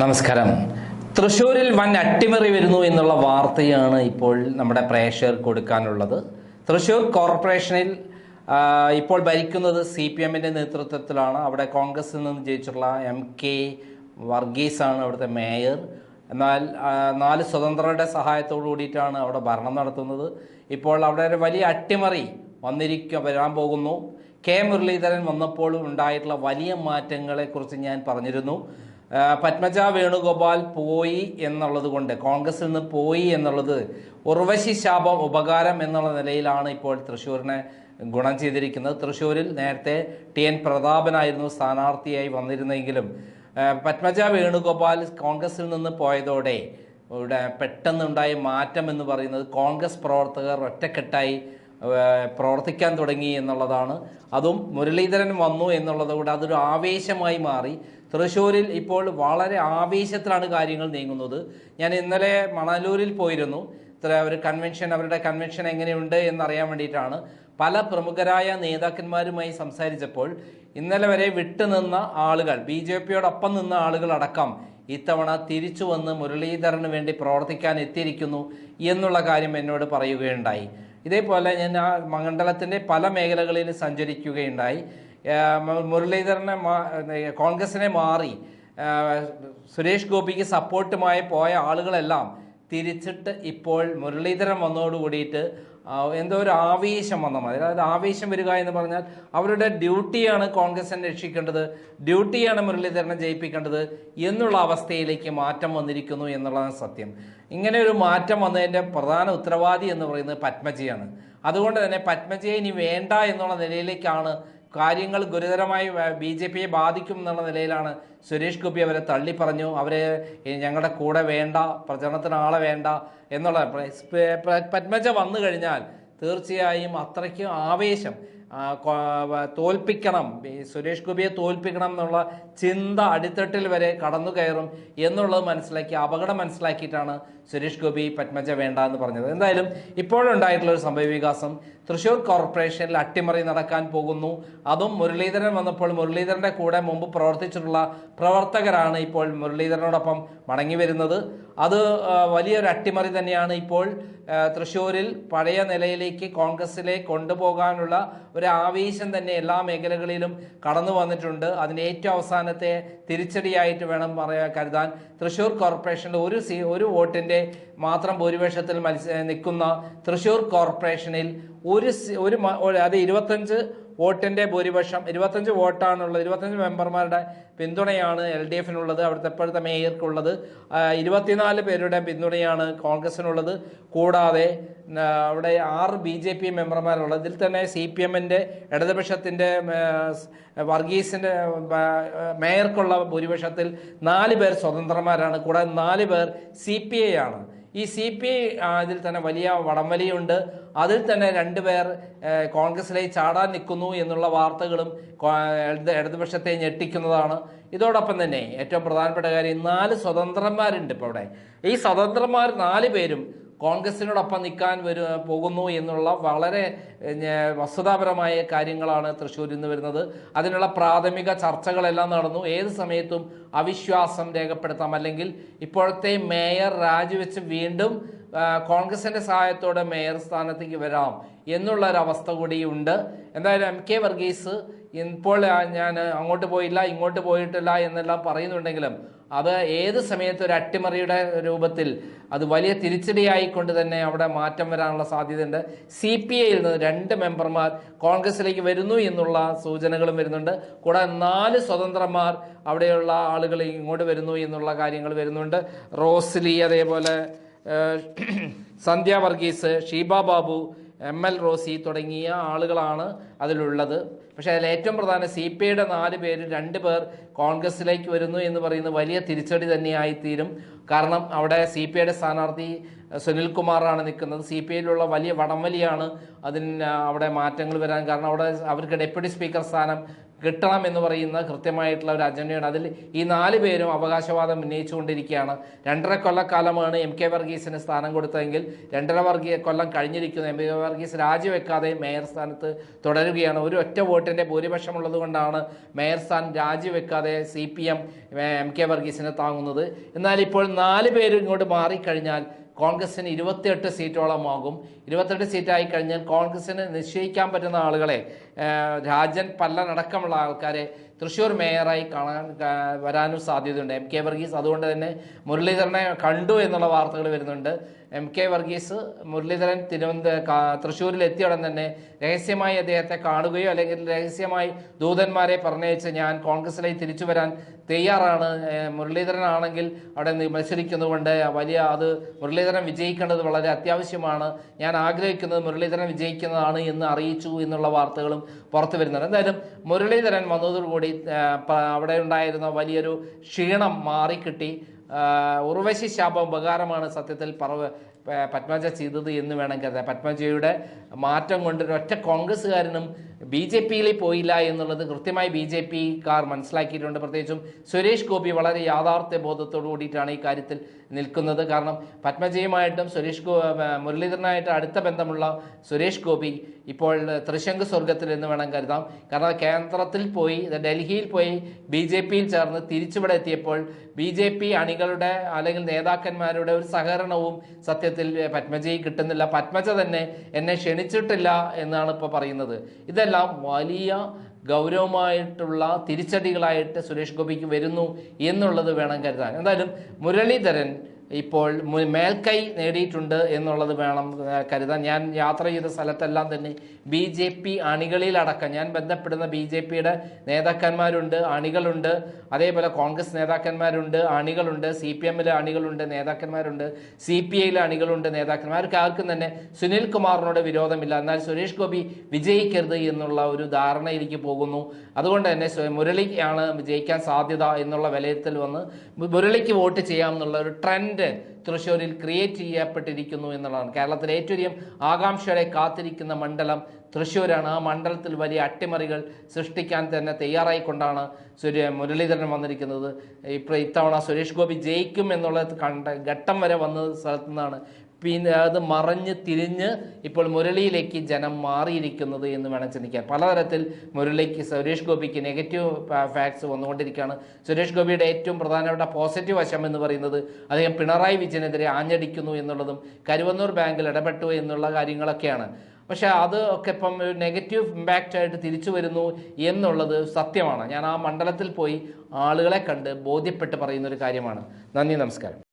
നമസ്കാരം. തൃശ്ശൂരിൽ വൻ അട്ടിമറി വരുന്നു എന്നുള്ള വാർത്തയാണ് ഇപ്പോൾ നമ്മുടെ പ്രേക്ഷകർ കൊടുക്കാനുള്ളത്. തൃശ്ശൂർ കോർപ്പറേഷനിൽ ഇപ്പോൾ ഭരിക്കുന്നത് സി പി എമ്മിന്റെ നേതൃത്വത്തിലാണ്. അവിടെ കോൺഗ്രസിൽ നിന്ന് ജയിച്ചിട്ടുള്ള എം കെ വർഗീസാണ് അവിടുത്തെ മേയർ. എന്നാൽ നാല് സ്വതന്ത്രരുടെ സഹായത്തോടു കൂടിയിട്ടാണ് അവിടെ ഭരണം നടത്തുന്നത്. ഇപ്പോൾ അവിടെ ഒരു വലിയ അട്ടിമറി വന്നിരിക്കുക വരാൻ പോകുന്നു. കെ മുരളീധരൻ വന്നപ്പോഴും ഉണ്ടായിട്ടുള്ള വലിയ മാറ്റങ്ങളെക്കുറിച്ച് ഞാൻ പറഞ്ഞിരുന്നു. പത്മജ വേണുഗോപാൽ പോയി എന്നുള്ളത് കൊണ്ട് കോൺഗ്രസിൽ നിന്ന് പോയി എന്നുള്ളത് ഉർവശി ശാപം ഉപകാരം എന്നുള്ള നിലയിലാണ് ഇപ്പോൾ തൃശ്ശൂരിനെ ഗുണം ചെയ്തിരിക്കുന്നത്. തൃശ്ശൂരിൽ നേരത്തെ ടി എൻ പ്രതാപനായിരുന്നു സ്ഥാനാർത്ഥിയായി വന്നിരുന്നെങ്കിലും പത്മജ വേണുഗോപാൽ കോൺഗ്രസിൽ നിന്ന് പോയതോടെ ഇവിടെ പെട്ടെന്നുണ്ടായ മാറ്റം എന്ന് പറയുന്നത് കോൺഗ്രസ് പ്രവർത്തകർ ഒറ്റക്കെട്ടായി പ്രവർത്തിക്കാൻ തുടങ്ങി എന്നുള്ളതാണ്. അതും മുരളീധരൻ വന്നു എന്നുള്ളത് കൂടെ അതൊരു ആവേശമായി മാറി. തൃശ്ശൂരിൽ ഇപ്പോൾ വളരെ ആവേശത്തിലാണ് കാര്യങ്ങൾ നീങ്ങുന്നത്. ഞാൻ ഇന്നലെ മണലൂരിൽ പോയിരുന്നു. ഒരു കൺവെൻഷൻ അവരുടെ കൺവെൻഷൻ എങ്ങനെയുണ്ട് എന്നറിയാൻ വേണ്ടിയിട്ടാണ് പല പ്രമുഖരായ നേതാക്കന്മാരുമായി സംസാരിച്ചപ്പോൾ ഇന്നലെ വരെ വിട്ടുനിന്ന ആളുകൾ ബി ജെ പിയോടൊപ്പം നിന്ന ആളുകളടക്കം ഇത്തവണ തിരിച്ചു വന്ന് മുരളീധരന് വേണ്ടി പ്രവർത്തിക്കാൻ എത്തിയിരിക്കുന്നു എന്നുള്ള കാര്യം എന്നോട് പറയുകയുണ്ടായി. ഇതേപോലെ ഞാൻ ആ മണ്ഡലത്തിന്റെ പല മേഖലകളിൽ സഞ്ചരിക്കുകയുണ്ടായി. മുരളീധരനെ കോൺഗ്രസിനെ മാറി സുരേഷ് ഗോപിക്ക് സപ്പോർട്ടുമായി പോയ ആളുകളെല്ലാം തിരിച്ചിട്ട് ഇപ്പോൾ മുരളീധരൻ വന്നതോട് കൂടിയിട്ട് എന്തോ ഒരു ആവേശം വന്ന മതി അതായത് ആവേശം വരിക എന്ന് പറഞ്ഞാൽ അവരുടെ ഡ്യൂട്ടിയാണ് കോൺഗ്രസിനെ രക്ഷിക്കേണ്ടത് ഡ്യൂട്ടിയാണ് മുരളീധരനെ ജയിപ്പിക്കേണ്ടത് എന്നുള്ള അവസ്ഥയിലേക്ക് മാറ്റം വന്നിരിക്കുന്നു എന്നുള്ളതാണ് സത്യം. ഇങ്ങനെ ഒരു മാറ്റം വന്നതിന്റെ പ്രധാന ഉത്തരവാദി എന്ന് പറയുന്നത് പത്മജിയാണ്. അതുകൊണ്ട് തന്നെ പത്മജിയെ ഇനി വേണ്ട എന്നുള്ള നിലയിലേക്കാണ് കാര്യങ്ങൾ ഗുരുതരമായി ബി ജെ പിയെ ബാധിക്കും എന്നുള്ള നിലയിലാണ് സുരേഷ് ഗോപി അവരെ തള്ളി പറഞ്ഞു. അവരെ ഞങ്ങളുടെ കൂടെ വേണ്ട പ്രചരണത്തിന് ആളെ വേണ്ട എന്നുള്ള പത്മജ വന്നു കഴിഞ്ഞാൽ തീർച്ചയായും അത്രയ്ക്ക് ആവേശം തോൽപ്പിക്കണം. സുരേഷ് ഗോപിയെ തോൽപ്പിക്കണം എന്നുള്ള ചിന്ത അടിത്തട്ടിൽ വരെ കടന്നു കയറും എന്നുള്ളത് മനസ്സിലാക്കി അപകടം മനസ്സിലാക്കിയിട്ടാണ് സുരേഷ് ഗോപി പത്മജ വേണ്ട എന്ന് പറഞ്ഞത്. എന്തായാലും ഇപ്പോഴുണ്ടായിട്ടുള്ള ഒരു സംഭവവികാസം തൃശൂർ കോർപ്പറേഷനിൽ അട്ടിമറി നടക്കാൻ പോകുന്നു. അതും മുരളീധരൻ വന്നപ്പോൾ മുരളീധരന്റെ കൂടെ മുമ്പ് പ്രവർത്തിച്ചിട്ടുള്ള പ്രവർത്തകരാണ് ഇപ്പോൾ മുരളീധരനോടൊപ്പം മടങ്ങി വരുന്നത്. അത് വലിയൊരു അട്ടിമറി തന്നെയാണ് ഇപ്പോൾ തൃശ്ശൂരിൽ പഴയ നിലയിലേക്ക് കോൺഗ്രസിലെ കൊണ്ടുപോകാനുള്ള ഒരു ആവേശം തന്നെ എല്ലാ മേഖലകളിലും കടന്നു വന്നിട്ടുണ്ട്. അതിന്റെ ഏറ്റവും അവസാനത്തെ തിരിച്ചടിയായിട്ട് വേണം പറയാൻ കരുതാൻ തൃശ്ശൂർ കോർപ്പറേഷനിൽ ഒരു സീ ഒരു വോട്ടിന്റെ മാത്രം ഭൂരിപക്ഷത്തിൽ മത്സ നിൽക്കുന്ന തൃശ്ശൂർ കോർപ്പറേഷനിൽ ഒരു ഒരു- അത് ഇരുപത്തഞ്ച് വോട്ടിന്റെ ഭൂരിപക്ഷം ഇരുപത്തഞ്ച് വോട്ടാണുള്ളത്. ഇരുപത്തഞ്ച് മെമ്പർമാരുടെ പിന്തുണയാണ് എൽ ഡി എഫിനുള്ളത്. അവിടുത്തെ ഇപ്പോഴത്തെ മേയർക്കുള്ളത്. ഇരുപത്തിനാല് പേരുടെ പിന്തുണയാണ് കോൺഗ്രസിനുള്ളത്. കൂടാതെ അവിടെ ആറ് ബി ജെ പി മെമ്പർമാരുള്ളത്. ഇതിൽ തന്നെ സി പി എമ്മിന്റെ ഇടതുപക്ഷത്തിന്റെ വർഗീസിന്റെ മേയർക്കുള്ള ഭൂരിപക്ഷത്തിൽ നാല് പേർ സ്വതന്ത്രന്മാരാണ്. കൂടാതെ നാല് പേർ സി പി ഐ ആണ്. ഈ സി പി ഇതിൽ തന്നെ വലിയ വടംവലിയുണ്ട്. അതിൽ തന്നെ രണ്ടുപേർ കോൺഗ്രസിലേക്ക് ചാടാൻ നിൽക്കുന്നു എന്നുള്ള വാർത്തകളും ഇടതുപക്ഷത്തെ ഞെട്ടിക്കുന്നതാണ്. ഇതോടൊപ്പം തന്നെ ഏറ്റവും പ്രധാനപ്പെട്ട കാര്യം നാല് സ്വതന്ത്രന്മാരുണ്ട് ഇപ്പോൾ അവിടെ. ഈ സ്വതന്ത്രന്മാർ നാല് പേരും കോൺഗ്രസിനോടൊപ്പം നിൽക്കാൻ വരു പോകുന്നു എന്നുള്ള വളരെ വസ്തുതാപരമായ കാര്യങ്ങളാണ് തൃശ്ശൂരിൽ നിന്ന് വരുന്നത്. അതിനുള്ള പ്രാഥമിക ചർച്ചകളെല്ലാം നടന്നു. ഏത് സമയത്തും അവിശ്വാസം രേഖപ്പെടുത്താം. അല്ലെങ്കിൽ ഇപ്പോഴത്തെ മേയർ രാജിവെച്ച് വീണ്ടും കോൺഗ്രസിന്റെ സഹായത്തോടെ മേയർ സ്ഥാനത്തേക്ക് വരാം എന്നുള്ള ഒരു അവസ്ഥ കൂടിയുണ്ട്. എന്തായാലും എം കെ വർഗീസ് ഇപ്പോൾ ഞാൻ അങ്ങോട്ട് പോയില്ല ഇങ്ങോട്ട് പോയിട്ടില്ല എന്നെല്ലാം പറയുന്നുണ്ടെങ്കിലും അത് ഏത് സമയത്ത് ഒരു അട്ടിമറിയുടെ രൂപത്തിൽ അത് വലിയ തിരിച്ചടിയായിക്കൊണ്ട് തന്നെ അവിടെ മാറ്റം വരാനുള്ള സാധ്യതയുണ്ട്. സി പി ഐയിൽ നിന്ന് രണ്ട് മെമ്പർമാർ കോൺഗ്രസിലേക്ക് വരുന്നു എന്നുള്ള സൂചനകളും വരുന്നുണ്ട്. കൂടാതെ നാല് സ്വതന്ത്രന്മാർ അവിടെയുള്ള ആളുകൾ ഇങ്ങോട്ട് വരുന്നു എന്നുള്ള കാര്യങ്ങൾ വരുന്നുണ്ട്. റോസ്ലി അതേപോലെ സന്ധ്യ വർഗീസ് ഷീബ ബാബു എം എൽ റോസി തുടങ്ങിയ ആളുകളാണ് അതിലുള്ളത്. പക്ഷേ അതിൽ ഏറ്റവും പ്രധാന സി പി ഐയുടെ നാല് പേര് രണ്ട് പേർ കോൺഗ്രസിലേക്ക് വരുന്നു എന്ന് പറയുന്ന വലിയ തിരിച്ചടി തന്നെയായിത്തീരും. കാരണം അവിടെ സി പി ഐയുടെ സ്ഥാനാർത്ഥി സുനിൽകുമാറാണ് നിൽക്കുന്നത്. സി പി ഐയിലുള്ള വലിയ വടംവലിയാണ് അതിന് അവിടെ മാറ്റങ്ങൾ വരാൻ കാരണം അവിടെ അവർക്ക് ഡെപ്യൂട്ടി സ്പീക്കർ സ്ഥാനം കിട്ടണം എന്ന് പറയുന്ന കൃത്യമായിട്ടുള്ള ഒരു അജണ്ടയാണ്. അതിൽ ഈ നാല് പേരും അവകാശവാദം ഉന്നയിച്ചുകൊണ്ടിരിക്കുകയാണ്. രണ്ടര കൊല്ലക്കാലമാണ് എം കെ വർഗീസിന് സ്ഥാനം കൊടുത്തതെങ്കിൽ രണ്ടര വർഗീയ കൊല്ലം കഴിഞ്ഞിരിക്കുന്നു. എം കെ വർഗീസ് രാജിവെക്കാതെ മേയർ സ്ഥാനത്ത് തുടരുകയാണ്. ഒരു ഒറ്റ വോട്ടിന്റെ ഭൂരിപക്ഷം ഉള്ളതുകൊണ്ടാണ് മേയർ സ്ഥാനം രാജിവെക്കാതെ C P M M K വർഗീസിനെ താങ്ങുന്നത്. എന്നാൽ ഇപ്പോൾ നാല് പേര് ഇങ്ങോട്ട് മാറിക്കഴിഞ്ഞാൽ കോൺഗ്രസിന് ഇരുപത്തിയെട്ട് സീറ്റോളമാകും. ഇരുപത്തെട്ട് സീറ്റായി കഴിഞ്ഞാൽ കോൺഗ്രസിന് നിശ്ചയിക്കാൻ പറ്റുന്ന ആളുകളെ രാജൻ രാജൻ പല്ലനടക്കമുള്ള ആൾക്കാരെ തൃശ്ശൂർ മേയറായി കാണാൻ വരാനും സാധ്യതയുണ്ട്. എം കെ വർഗീസ് അതുകൊണ്ട് തന്നെ മുരളീധരനെ കണ്ടു എന്നുള്ള വാർത്തകൾ വരുന്നുണ്ട്. എം കെ വർഗീസ് മുരളീധരൻ തിരുവനന്തപുരം തൃശ്ശൂരിൽ ഉടൻ തന്നെ രഹസ്യമായി അദ്ദേഹത്തെ കാണുകയോ അല്ലെങ്കിൽ രഹസ്യമായി ദൂതന്മാരെ പറഞ്ഞയച്ച് ഞാൻ കോൺഗ്രസിലേക്ക് തിരിച്ചു വരാൻ തയ്യാറാണ്. മുരളീധരനാണെങ്കിൽ അവിടെ മത്സരിക്കുന്നതുകൊണ്ട് വലിയ അത് മുരളീധരൻ വിജയിക്കേണ്ടത് വളരെ അത്യാവശ്യമാണ്. ഞാൻ ആഗ്രഹിക്കുന്നത് മുരളീധരൻ വിജയിക്കുന്നതാണ് എന്ന് അറിയിച്ചു എന്നുള്ള വാർത്തകളും പുറത്തു വരുന്നുണ്ട്. എന്തായാലും മുരളീധരൻ വന്നതോടുകൂടി അവിടെ ഉണ്ടായിരുന്ന വലിയൊരു ക്ഷീണം മാറിക്കിട്ടി. ഉർവശി ശാപം ഉപകാരമാണ് സത്യത്തിൽ പറവ് പത്മജ ചെയ്തത് എന്ന് വേണം കരുതാൻ. പത്മജയുടെ മാറ്റം കൊണ്ട് ഒറ്റ കോൺഗ്രസ്സുകാരനും ബി ജെ പിയിൽ പോയില്ല എന്നുള്ളത് കൃത്യമായി ബി ജെ പിക്കാർ മനസ്സിലാക്കിയിട്ടുണ്ട്. പ്രത്യേകിച്ചും സുരേഷ് ഗോപി വളരെ യാഥാർത്ഥ്യ ബോധത്തോടു കൂടിയിട്ടാണ് ഈ കാര്യത്തിൽ നിൽക്കുന്നത്. കാരണം പത്മജയുമായിട്ടും സുരേഷ് ഗോ മുരളീധരനായിട്ട് അടുത്ത ബന്ധമുള്ള സുരേഷ് ഗോപി ഇപ്പോൾ തൃശങ്ക് സ്വർഗത്തിൽ എന്ന് വേണം കരുതാം. കാരണം കേന്ദ്രത്തിൽ പോയി ഡൽഹിയിൽ പോയി ബി ജെ പിയിൽ ചേർന്ന് തിരിച്ചിവിടെ എത്തിയപ്പോൾ ബി ജെ പി അണികളുടെ അല്ലെങ്കിൽ നേതാക്കന്മാരുടെ ഒരു സഹകരണവും സത്യത്തിൽ പത്മജയ്ക്ക് കിട്ടുന്നില്ല. പത്മജ തന്നെ എന്നെ ക്ഷണിച്ചിട്ടില്ല എന്നാണ് ഇപ്പോൾ പറയുന്നത്. ഇതെല്ലാം വലിയ ഗൗരവമായിട്ടുള്ള തിരിച്ചടികളായിട്ട് സുരേഷ് ഗോപിക്ക് വരുന്നു എന്നുള്ളത് വേണം കരുതാൻ. എന്തായാലും മുരളീധരൻ ഇപ്പോൾ മേൽക്കൈ നേടിയിട്ടുണ്ട് എന്നുള്ളത് വേണം കരുതാൻ. ഞാൻ യാത്ര ചെയ്ത സ്ഥലത്തെല്ലാം തന്നെ ബി ജെ പി അണികളിലടക്കം ഞാൻ ബന്ധപ്പെടുന്ന ബി ജെ പിയുടെ നേതാക്കന്മാരുണ്ട് അണികളുണ്ട്. അതേപോലെ കോൺഗ്രസ് നേതാക്കന്മാരുണ്ട് അണികളുണ്ട്. സി പി എമ്മിലെ അണികളുണ്ട് നേതാക്കന്മാരുണ്ട്. സി പി ഐയിലെ അണികളുണ്ട് നേതാക്കന്മാർക്ക് ആർക്കും തന്നെ സുനിൽ കുമാറിനോട് വിരോധമില്ല. എന്നാൽ സുരേഷ് ഗോപി വിജയിക്കരുത് എന്നുള്ള ഒരു ധാരണയിലേക്ക് പോകുന്നു. അതുകൊണ്ട് തന്നെ മുരളിക്കാണ് ജയിക്കാൻ സാധ്യത എന്നുള്ള വിലയിരുത്തൽ വന്ന് മുരളിക്ക് വോട്ട് ചെയ്യാം എന്നുള്ള ഒരു ട്രെൻഡ് തൃശ്ശൂരിൽ ക്രിയേറ്റ് ചെയ്യപ്പെട്ടിരിക്കുന്നു എന്നുള്ളതാണ്. കേരളത്തിലെ ഏറ്റവും അധികം ആകാംക്ഷയോടെ കാത്തിരിക്കുന്ന മണ്ഡലം തൃശ്ശൂരാണ്. ആ മണ്ഡലത്തിൽ വലിയ അട്ടിമറികൾ സൃഷ്ടിക്കാൻ തന്നെ തയ്യാറായിക്കൊണ്ടാണ് സുര്യ മുരളീധരൻ വന്നിരിക്കുന്നത്. ഇപ്പോൾ ഇത്തവണ സുരേഷ് ഗോപി ജയിക്കും എന്നുള്ളത് കണ്ട ഘട്ടം വരെ വന്ന സ്ഥലത്തു നിന്നാണ് പിന്നെ അത് മറഞ്ഞ് തിരിഞ്ഞ് ഇപ്പോൾ മുരളിയിലേക്ക് ജനം മാറിയിരിക്കുന്നത് എന്ന് വേണം ചിന്തിക്കാൻ. പലതരത്തിൽ മുരളിക്ക് സുരേഷ് ഗോപിക്ക് നെഗറ്റീവ് ഫാക്ട്സ് വന്നുകൊണ്ടിരിക്കുകയാണ്. സുരേഷ് ഗോപിയുടെ ഏറ്റവും പ്രധാനപ്പെട്ട പോസിറ്റീവ് വശം എന്ന് പറയുന്നത് അദ്ദേഹം പിണറായി വിജയനെതിരെ ആഞ്ഞടിക്കുന്നു എന്നുള്ളതും കരുവന്നൂർ ബാങ്കിൽ ഇടപെട്ടു എന്നുള്ള കാര്യങ്ങളൊക്കെയാണ്. പക്ഷേ അത് ഒക്കെ ഇപ്പം ഒരു നെഗറ്റീവ് ഇമ്പാക്റ്റ് ആയിട്ട് തിരിച്ചു വരുന്നു എന്നുള്ളത് സത്യമാണ്. ഞാൻ ആ മണ്ഡലത്തിൽ പോയി ആളുകളെ കണ്ട് ബോധ്യപ്പെട്ട് പറയുന്ന ഒരു കാര്യമാണ്. നന്ദി നമസ്കാരം.